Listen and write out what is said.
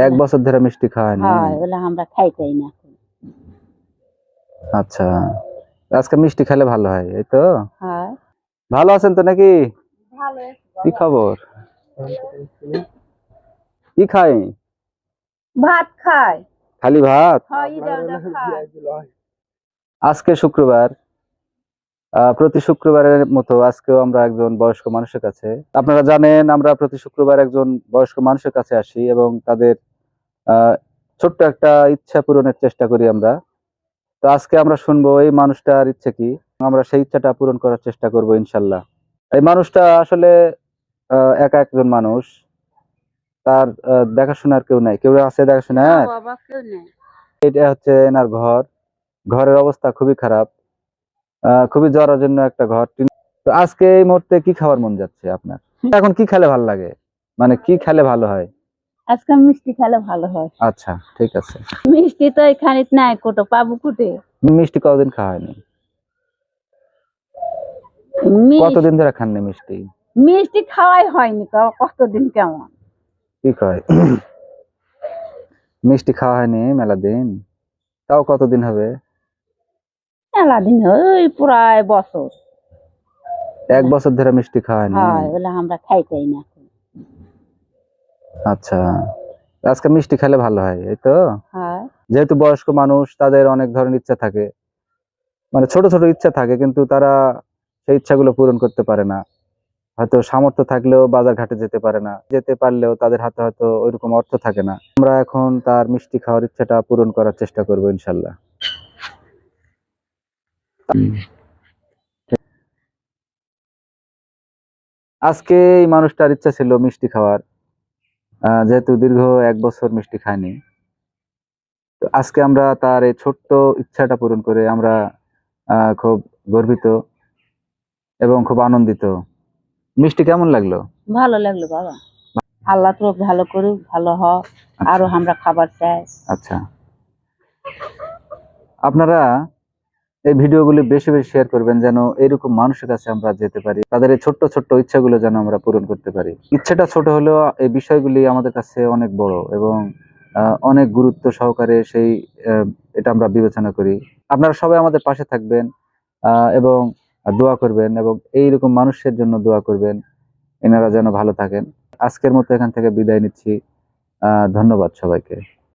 এক বছর ধরে মিষ্টি খাওয়ায় না হয় বলে আমরা খাইতেই না আচ্ছা আজকে মিষ্টি খেলে ভালো হয় এই তো? হয়। ভালো আছেন তো নাকি? ভালো কি খবর? কি খাই? ভাত খায় খালি ভাত? হয় আজকে শুক্রবার। আহ, প্রতি শুক্রবারের মতো আজকেও আমরা একজন বয়স্ক মানুষের কাছে। আপনারা জানেন আমরা প্রতি শুক্রবার একজন বয়স্ক মানুষের কাছে আসি এবং তাদের ছোট্ট একটা ইচ্ছা পূরণের চেষ্টা করি আমরা। তো আজকে আমরা শুনব এই মানুষটার ইচ্ছে কি? আমরা সেই ইচ্ছাটা পূরণ করার চেষ্টা করব ইনশাল্লাহ। এই মানুষটা আসলে একা একজন মানুষ। তার দেখাশোনার কেউ নাই। কেউ আছে নেই। এটা হচ্ছে এনার ঘর। ঘরের অবস্থা খুবই খারাপ। আহ, খুবই জরাজন্য একটা ঘর। তো আজকে এই মুহূর্তে কি খাওয়ার মন যাচ্ছে আপনার? এখন কি খেলে ভালো লাগে? মানে কি খেলে ভালো হয়? আজকে মিষ্টি খেলে ভালো হয়। আচ্ছা ঠিক আছে। মিষ্টি তো এখানে নাই কোটো পাবো কুটে? মিষ্টি কতদিন খাওয়া হয়নি? কতদিন ধরে খাননি মিষ্টি? মিষ্টি খাওয়াই হয়নি কতদিন কেমন? কি কয়? মিষ্টি খাওয়া হয়নি মেলা দিন? তাও কতদিন হবে? মেলা দিন ওই প্রায় বছর। এক বছর ধরে মিষ্টি খাওয়া হয়নি? হয় আমরা খাইতেই না। আচ্ছা। আজকে মিষ্টি খেলে ভালো হয় এই তো? যেহেতু বয়স্ক মানুষ তাদের অনেক ধরনের ইচ্ছা থাকে। মানে ছোট ছোট ইচ্ছা থাকে কিন্তু তারা সেই ইচ্ছাগুলো পূরণ করতে পারে না। হয়তো সামর্থ্য থাকলেও বাজার ঘাটে যেতে পারে না। যেতে পারলেও তাদের হাতে হয়তো ওইরকম অর্থ থাকে না। আমরা এখন তার মিষ্টি খাওয়ার ইচ্ছাটা পূরণ করার চেষ্টা করব ইনশাল্লাহ। আজকে এই মানুষটার ইচ্ছা ছিল মিষ্টি খাওয়ার। যেহেতু দীর্ঘ এক বছর মিষ্টি খায়নি তো আজকে আমরা তার এই ছোট্ট ইচ্ছাটা পূরণ করে আমরা খুব গর্বিত এবং খুব আনন্দিত। মিষ্টি কেমন লাগল? ভালো লাগল বাবা। আল্লাহ তো ভালো করুক ভালো হ আরও আমরা খাবার চাই। আচ্ছা। আপনারা এই ভিডিওগুলি বেশি বেশি শেয়ার করবেন যেন এরকম মানুষের কাছে আমরা যেতে পারি, তাদের এই ছোট্ট ছোট্ট ইচ্ছাগুলো যেন আমরা পূরণ করতে পারি। ইচ্ছাটা ছোট হলেও এই বিষয়গুলি আমাদের কাছে অনেক বড় এবং অনেক গুরুত্ব সহকারে সেই এটা আমরা বিবেচনা করি। আপনারা সবাই আমাদের পাশে থাকবেন এবং দোয়া করবেন এবং এইরকম মানুষের জন্য দোয়া করবেন। এনারা যেন ভালো থাকেন। আজকের মতো এখান থেকে বিদায় নিচ্ছি। ধন্যবাদ সবাইকে।